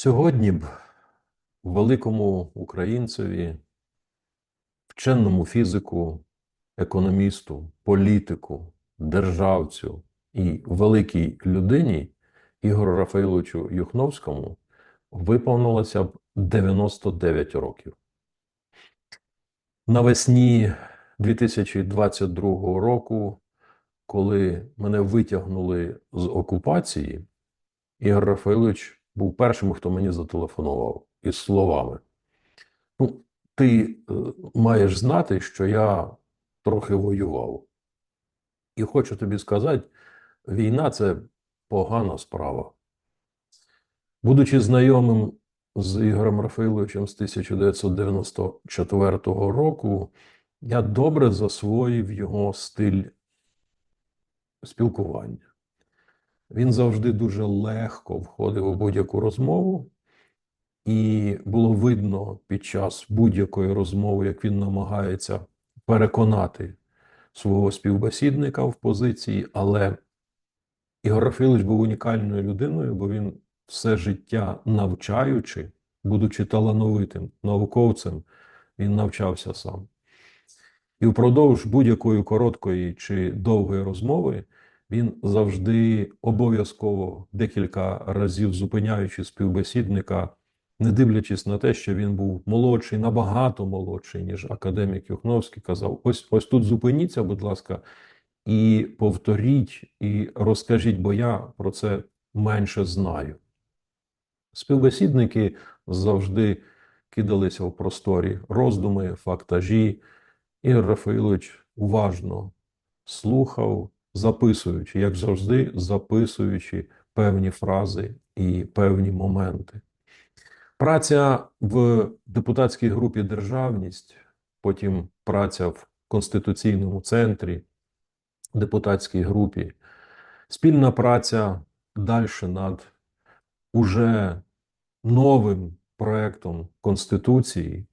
Сьогодні б великому українцеві, вченому фізику, економісту, політику, державцю і великій людині Ігору Рафаїловичу Юхновському виповнилося б 99 років. Навесні 2022 року, коли мене витягнули з окупації, Ігор Рафаїлович був першим, хто мені зателефонував із словами: Ну, ти е, маєш знати, що я трохи воював. І хочу тобі сказати, війна це погана справа. Будучи знайомим з Ігорем Рафаїловичем з 1994 року, я добре засвоїв його стиль спілкування. Він завжди дуже легко входив у будь-яку розмову, і було видно під час будь-якої розмови, як він намагається переконати свого співбесідника в позиції, але Ігор Рафілович був унікальною людиною, бо він все життя навчаючи, будучи талановитим науковцем, він навчався сам. І впродовж будь-якої короткої чи довгої розмови він завжди обов'язково декілька разів зупиняючи співбесідника, не дивлячись на те, що він був молодший, набагато молодший, ніж академік Юхновський, казав: ось ось тут зупиніться, будь ласка, і повторіть, і розкажіть, бо я про це менше знаю. Співбесідники завжди кидалися в просторі роздуми, фактажі. Ігор Рафаїлович уважно слухав, записуючи, як завжди, записуючи певні фрази і певні моменти. Праця в депутатській групі Державність, потім праця в Конституційному центрі, депутатській групі, спільна праця далі над уже новим проектом Конституції.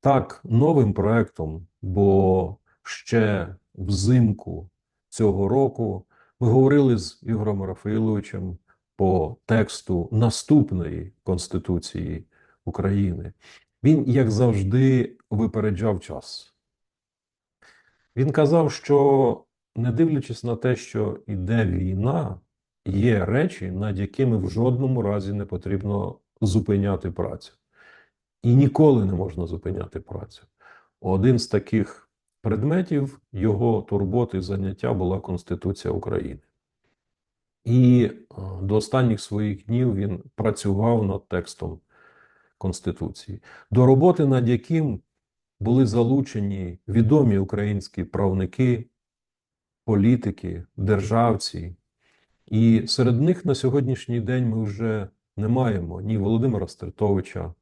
Так, новим проектом, бо ще взимку цього року ми говорили з Ігорем Рафаїловичем по тексту наступної Конституції України. Він, як завжди, випереджав час. Він казав, що, не дивлячись на те, що йде війна, є речі, над якими в жодному разі не потрібно зупиняти працю. І ніколи не можна зупиняти працю. Один з таких предметів його турботи заняття була Конституція України. І е, до останніх своїх днів він працював над текстом Конституції, до роботи, над яким були залучені відомі українські правники, політики, державці. І серед них на сьогоднішній день ми вже не маємо ні Володимира Стертовича,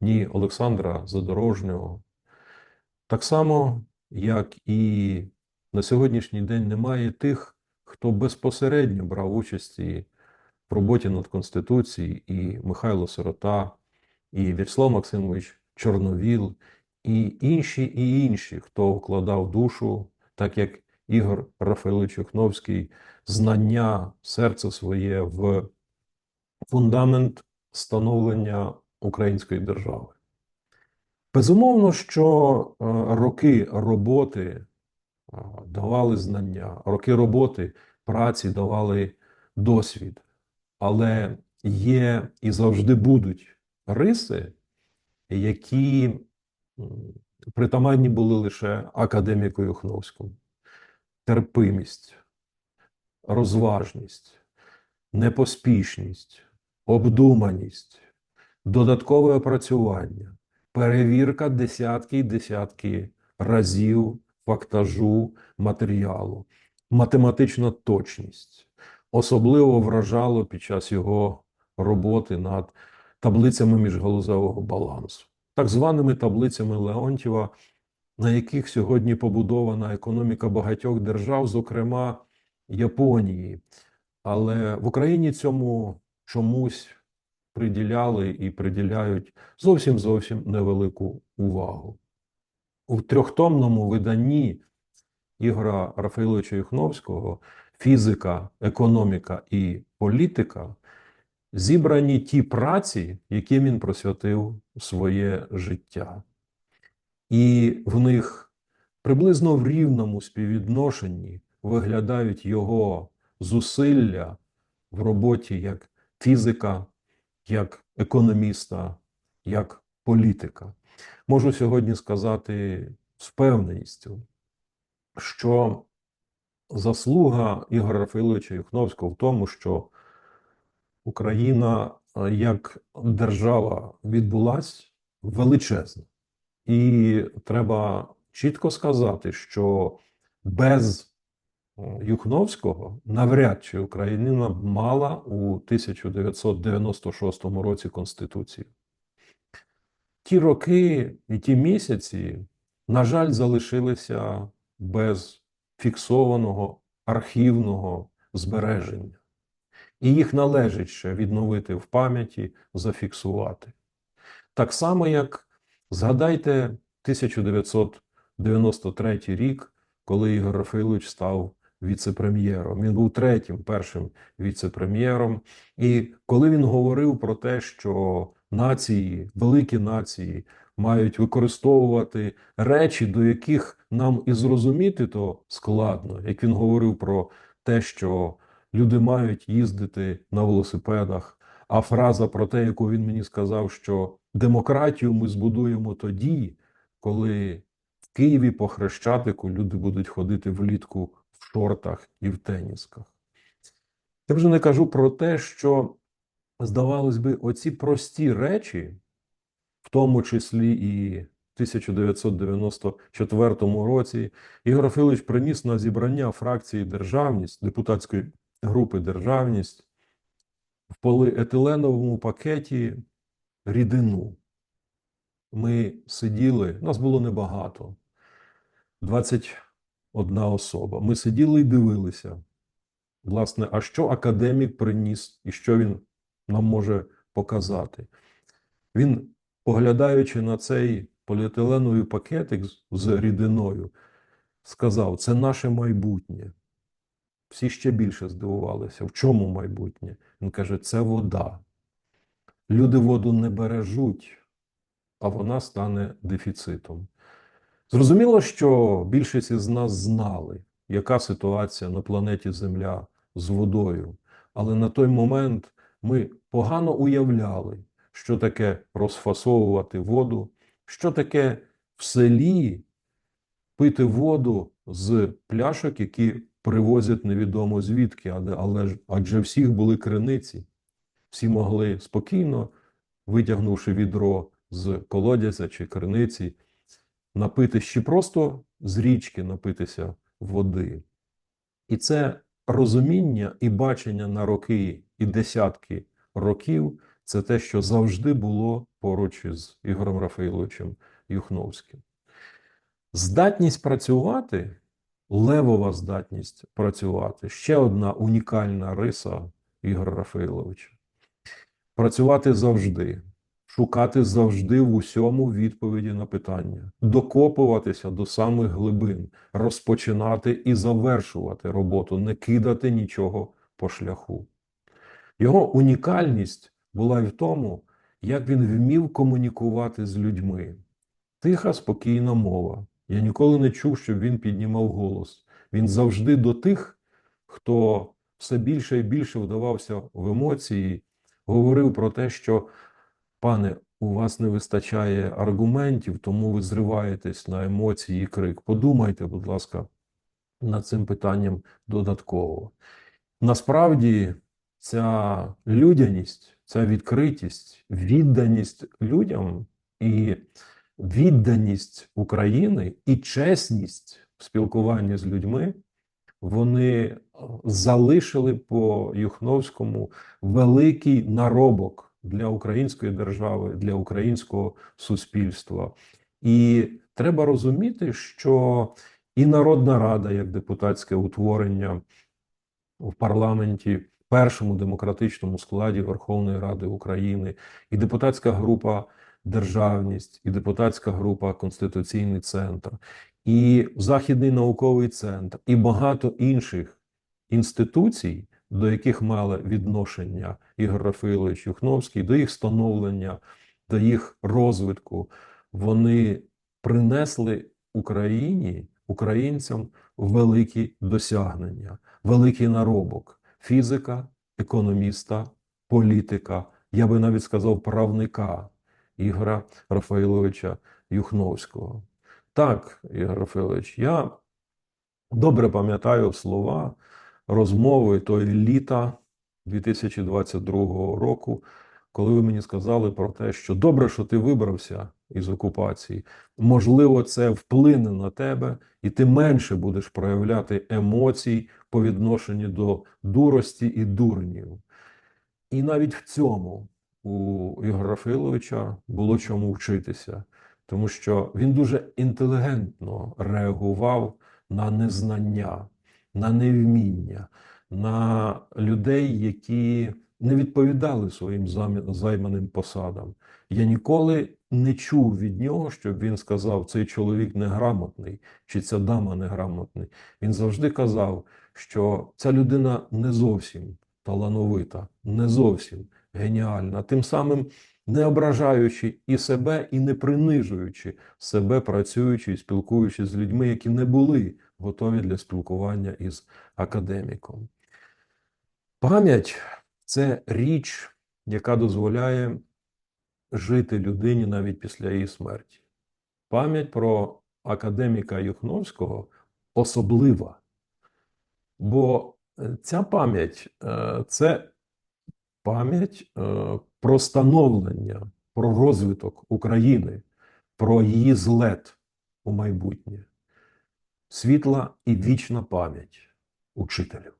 ні Олександра Задорожнього. Так само, як і на сьогоднішній день немає тих, хто безпосередньо брав участі в роботі над Конституцією, і Михайло Сирота, і В'ячеслав Максимович Чорновіл, і інші, і інші, хто вкладав душу, так як Ігор Рафаїлович Юхновський, знання, серце своє в фундамент становлення української держави. Безумовно, що е, роки роботи е, давали знання, роки роботи праці давали досвід, але є і завжди будуть риси, які притаманні були лише академіку Юхновському. терпимість, розважність, непоспішність, обдуманість, додаткове опрацювання, перевірка десятки і десятки разів фактажу матеріалу, математична точність. Особливо вражало під час його роботи над таблицями міжгалузевого балансу, так званими таблицями Леонтьєва, на яких сьогодні побудована економіка багатьох держав, зокрема Японії. Але в Україні цьому чомусь приділяли і приділяють зовсім зовсім невелику увагу. У трьохтомному виданні Ігора Рафаїловича Юхновського фізика, економіка і політика зібрані ті праці, яким він присвятив своє життя. І в них приблизно в рівному співвідношенні виглядають його зусилля в роботі як фізика, як економіста, як політика. Можу сьогодні сказати з впевненістю, що заслуга Ігоря Рафаїловича Юхновського в тому, що Україна е, як держава відбулась величезна. І треба чітко сказати, що без Юхновського навряд чи Україна б мала у 1996 році Конституцію. Ті роки і ті місяці, на жаль, залишилися без фіксованого архівного збереження. І їх належить ще відновити в пам'яті, зафіксувати. Так само, як згадайте 1993 рік, коли Ігор Рафаїлович став віце-прем'єром. Він був третім першим віце-прем'єром. І коли він говорив про те, що нації, великі нації мають використовувати речі, до яких нам і зрозуміти то складно, як він говорив про те, що люди мають їздити на велосипедах. А фраза про те, яку він мені сказав, що демократію ми збудуємо тоді, коли в Києві по Хрещатику люди будуть ходити влітку в шортах і в тенісках. Я вже не кажу про те, що, здавалось би, оці прості речі, в тому числі і в 1994 році, Ігор Филович приніс на зібрання фракції Державність, депутатської групи Державність в поліетиленовому пакеті рідину. Ми сиділи, нас було небагато, 21 особа. Ми сиділи і дивилися, власне, а що академік приніс і що він нам може показати. Він, поглядаючи на цей поліетиленовий пакетик з рідиною, сказав: це наше майбутнє. Всі ще більше здивувалися. В чому майбутнє? Він каже: це вода. Люди воду не бережуть, а вона стане дефіцитом. Зрозуміло, що більшість із нас знали, яка ситуація на планеті Земля з водою. Але на той момент ми погано уявляли, що таке розфасовувати воду, що таке в селі пити воду з пляшок, які привозять невідомо звідки, але, адже всіх були криниці, всі могли спокійно, витягнувши відро з колодязя чи криниці, напитись чи просто з річки напитися води. І це розуміння і бачення на роки і десятки років це те, що завжди було поруч із Ігорем Рафаїловичем Юхновським. Здатність працювати левова здатність працювати. Ще одна унікальна риса Ігоря Рафаїловича. Працювати завжди, шукати завжди в усьому відповіді на питання, докопуватися до самих глибин, розпочинати і завершувати роботу, не кидати нічого по шляху. Його унікальність була й в тому, як він вмів комунікувати з людьми. Тиха, спокійна мова, я ніколи не чув, щоб він піднімав голос. Він завжди до тих, хто все більше і більше вдавався в емоції, говорив про те, що, пане, у вас не вистачає аргументів, тому ви зриваєтесь на емоції і крик. Подумайте, будь ласка, над цим питанням додатково. Насправді, ця людяність, ця відкритість, відданість людям і відданість України і чесність в спілкуванні з людьми, вони залишили по Юхновському великий наробок для української держави, для українського суспільства. І треба розуміти, що і Народна Рада, як депутатське утворення в парламенті, першому демократичному складі Верховної Ради України, і депутатська група державність, і депутатська група Конституційний центр, і Західний науковий центр, і багато інших інституцій до яких мали відношення Ігор Рафаїлович Юхновський, до їх становлення, до їх розвитку, вони принесли Україні, українцям великі досягнення, великий наробок фізика, економіста, політика, я би навіть сказав, правника Ігора Рафаїловича Юхновського. Так, Ігор Рафаїлович, я добре пам'ятаю слова розмови тої літа 2022 року, коли ви мені сказали про те, що добре, що ти вибрався із окупації. Можливо, це вплине на тебе, і ти менше будеш проявляти емоцій по відношенню до дурості і дурнів. І навіть в цьому у Ігоря Рафаїловича було чому вчитися, тому що він дуже інтелігентно реагував на незнання, на невміння, на людей, які не відповідали своїм займаним посадам. Я ніколи не чув від нього, щоб він сказав, цей чоловік неграмотний чи ця дама неграмотний. Він завжди казав, що ця людина не зовсім талановита, не зовсім геніальна, тим самим не ображаючи і себе, і не принижуючи себе, працюючи і спілкуючись з людьми, які не були готові для спілкування із академіком. Пам'ять це річ, яка дозволяє жити людині навіть після її смерті. Пам'ять про академіка Юхновського особлива, бо е, ця пам'ять е, це пам'ять е, про становлення, про розвиток України, про її злет у майбутнє. Світла і вічна пам'ять учителю.